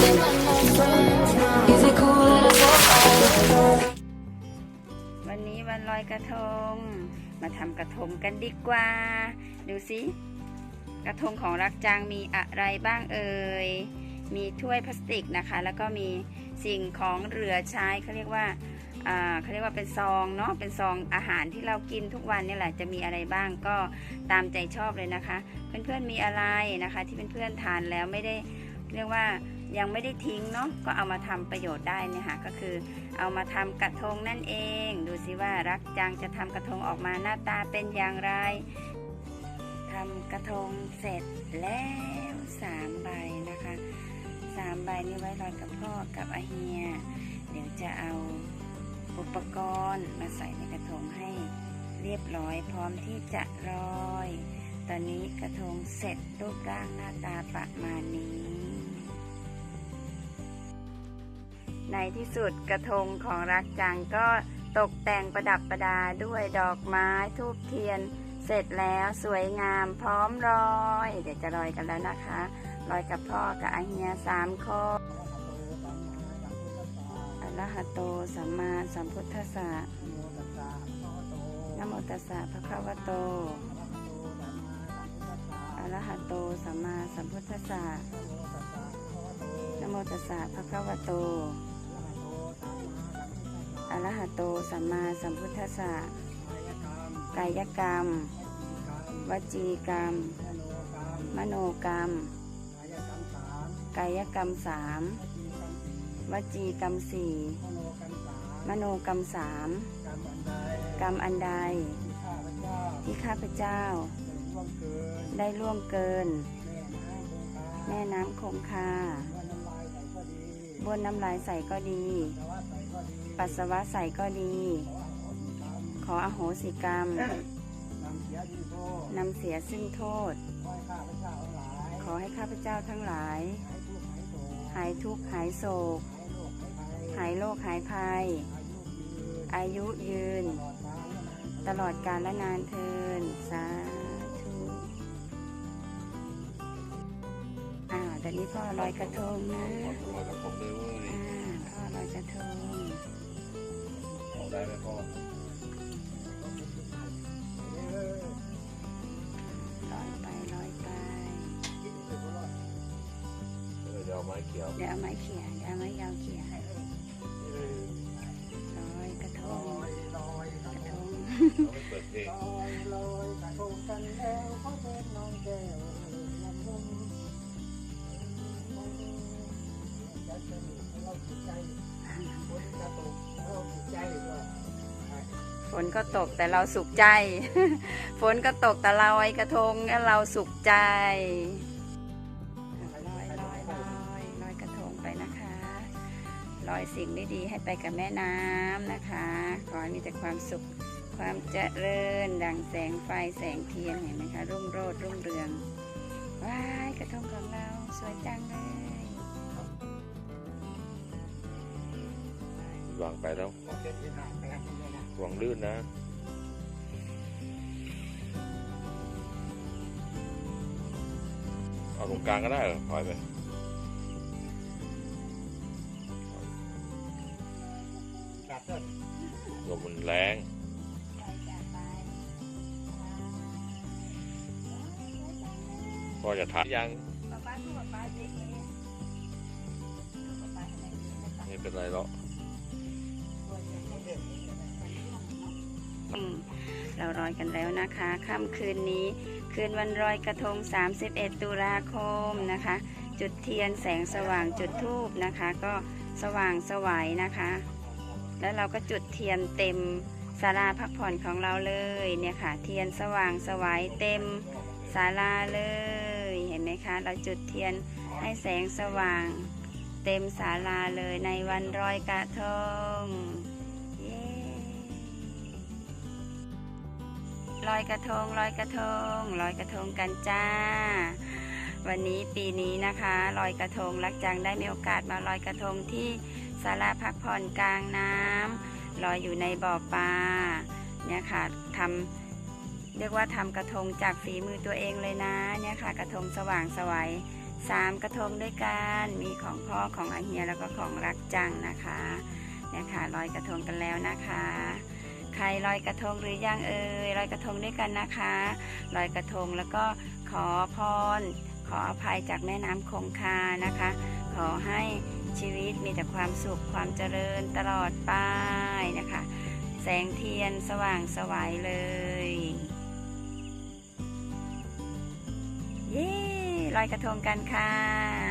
วันนี้วันลอยกระทง มาทำกระทงกันดีกว่า ดูสิกระทงของรักจังมีอะไรบ้างเอ่ย มีถ้วยพลาสติกนะคะ แล้วก็มีสิ่งของเหลือใช้เขาเรียกว่าเขาเรียกว่าเป็นซองเนาะ เป็นซองอาหารที่เรากินทุกวันนี่แหละ จะมีอะไรบ้างก็ตามใจชอบเลยนะคะ เพื่อนๆมีอะไรนะคะ ที่เพื่อนๆทานแล้วไม่ได้เรียกว่า ยังไม่ได้ทิ้งเนาะก็เอามาทำประโยชน์ได้นี่ยค่ะก็คือ เอามาทำกระทงนั่นเอง ดูสิว่ารักจังจะทำกระทงออกมาหน้าตาเป็นอย่างไรทำกระทงเสร็จแล้วสามใบนะคะสามใบนี้ไว้ลอยกับพ่อกับอาเฮีย เดี๋ยวจะเอาอุปกรณ์มาใส่ในกระทงให้เรียบร้อยพร้อมที่จะลอย ตอนนี้กระทงเสร็จรูปร่างหน้าตาประมาณนี้ ในที่สุดกระทงของรักจังก็ตกแต่งประดับประดาด้วยดอกไม้ทูบเทียน เสร็จแล้วสวยงามพร้อมลอย เดี๋ยวจะลอยกันแล้วนะคะลอยกับพ่อกับอาเฮียสามคนอระหะโตสัมมาสัมพุทธัสสะนโมตัสสะภะคะวะโตอระหะโตสัมมาสัมพุทธัสสะนโมตัสสะภะคะวะโต อระหะโตสัมมาสัมพุทธัสสะกายกรรม วจีกรรม มโนกรรม กายกรรมสามวจีกรรมสี่มโนกรรมสามกรรมอันใด ที่ข้าพเจ้า ได้ล่วงเกิน แม่น้ำคงคาบนน้ำลายใส่ก็ดี ปัสสาวะใส่ก็ดี ขออโหสิกรรมนำเสียซึ่งโทษ ขอให้ข้าพเจ้าทั้งหลาย หายทุกข์หายโศก หายโรคหายภัย อายุยืน ตลอดกาลและนานเทินสาธุอ่าเดี๋ยวนี้พ่อลอยกระทงนะลอยกระทงเลยเว้ยอ่าพ่อลอยกระทงออก ได้ไหมพ่อลอยไปลอยไปเออเดี๋ยวเอาไม้เกี่ยวเดี๋ยวเอาไม้เขี่ยเดี๋ยวเอาไม้ยาวเขี่ยลอยกระทงกระทงเอาไปเปิดเพลง ฝนก็ตกแต่เราสุขใจ ฝนก็ตกแต่เราลอยกระทงแล้วเราสุขใจลอยลอยลอยลอยกระทงไปนะคะลอยสิ่งดีให้ไปกับแม่น้ำนะคะ ขอให้มีแต่ความสุขความเจริญ ดังแสงไฟแสงเทียนเห็นไหมคะ รุ่งโรดรุ่งเรืองว้ายกระทงของเราสวยจังเลย วางไปแล้ววางลื่นนะเอาตรงกลางก็ได้เหรอปล่อยไปลมมันแรงพ่อจะถ่ายยังป๊าป๊าสู้ป๊าป๊าสิป๊าป๊าทำไมไม่ไปไม่เป็นไรหรอก เราลอยกันแล้วนะคะค่ำคืนนี้ คืนวันลอยกระทง 31 ตุลาคมนะคะ จุดเทียนแสงสว่างจุดทูบนะคะ ก็สว่างสวัยนะคะ แล้วเราก็จุดเทียนเต็มศาลาพักผ่อนของเราเลยเนี่ยค่ะ เทียนสว่างสวัยเต็มศาลาเลยเห็นไหมคะ เราจุดเทียนให้แสงสว่าง เต็มศาลาเลยในวันลอยกระทง อยกระทงลอยกระทงลอยกระทงกันจ้า วันนี้ปีนี้นะคะลอยกระทงรักจังได้มีโอกาสมาลอยกระทงที่ศาลาพักผ่อนกลางน้ำลอยอยู่ในบ่อปลาเนี่ยค่ะทำเรียกว่าทำกระทงจากฝีมือตัวเองเลยนะเนี่ยค่ะกระทงสว่างสวัยสามกระทงด้วยกันมีของพ่อของอาเฮียแล้วก็ของรักจังนะคะเนี่ยค่ะลอยกระทงกันแล้วนะคะ ครลอยกระทงหรือยังเอ่ยลอยกระทงด้วยกันนะคะลอยกระทงแล้วก็ขอพร ขออภัยจากแม่น้ำคงคานะคะ ขอให้ชีวิตมีแต่ความสุขความเจริญตลอดไปนะคะ แสงเทียนสว่างสวายเลยเย้ลอยกระทงกันค่ะ